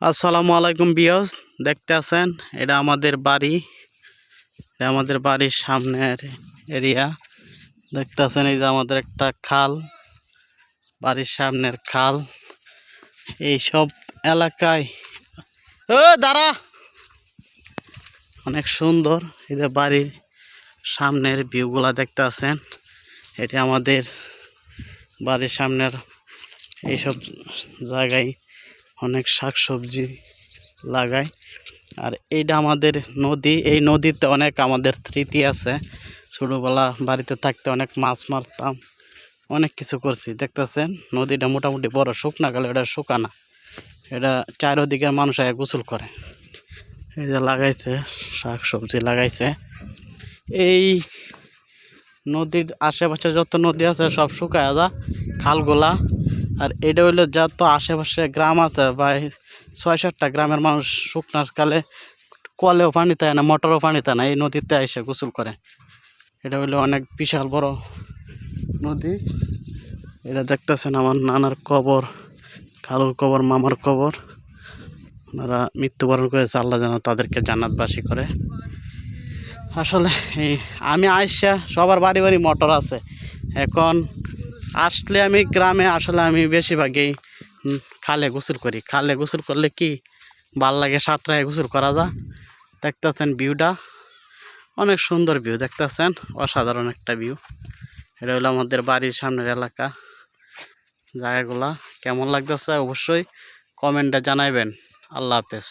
আসসালামু আলাইকুম বিয়স দেখতে আছেন? এটা আমাদের বাড়ি। এটা আমাদের বাড়ির সামনের এরিয়া। দেখতে আছেন এই যে আমাদের একটা খাল, বাড়ির সামনের খাল। এই সব এলাকায় ও দাঁড়া! অনেক সুন্দর এই যে বাড়ির সামনের ভিউগুলা দেখতে আছেন। এটি আমাদের বাড়ির সামনের এইসব জায়গায় অনেক শাকসবজি লাগাই। আর এইটা আমাদের নদী, এই নদীতে অনেক আমাদের স্মৃতি আছে। ছোটোবেলা বাড়িতে থাকতে অনেক মাছ মারতাম, অনেক কিছু করছি। দেখতেছেন, নদীটা মোটামুটি বড়, শুকনা গেলে এটা শুকানা। এটা চারিদিকের মানুষ আগে গোসল করে। এই যে লাগাইছে শাক সবজি লাগাইছে। এই নদীর আশেপাশে যত নদী আছে সব শুকায় যা খালগুলা আর এটা হইল যত আশেপাশে গ্রাম আছে বা ছয় সাতটা গ্রামের মানুষ শুকনার কালে কলেও পানি থাকে না, মোটরও পানি থাকে না, এই নদীতে এসে গোসল করে। এটা হইল অনেক বিশাল বড় নদী। এটা দেখতেছেন আমার নানার কবর, খালুর কবর, মামার কবর। ওনারা মৃত্যুবরণ করেছে, আল্লাহ যেন তাদেরকে জান্নাতবাসী করে। আসলে এই আমি আইসা সবার বাড়ি বাড়ি মোটর আছে। এখন আসলে আমি গ্রামে, আসলে আমি বেশিরভাগই খালে গোসল করি। খালে গোসল করলে কি? ভালো লাগে, সাঁতরায় গোসল করা যা। দেখতেছেন ভিউটা। অনেক সুন্দর ভিউ, দেখতেছেন? অসাধারণ একটা ভিউ। এটা হলো আমাদের বাড়ির সামনের এলাকা। জায়গাগুলা কেমন লাগতেছে? অবশ্যই কমেন্টে জানাইবেন। আল্লাহ হাফেজ।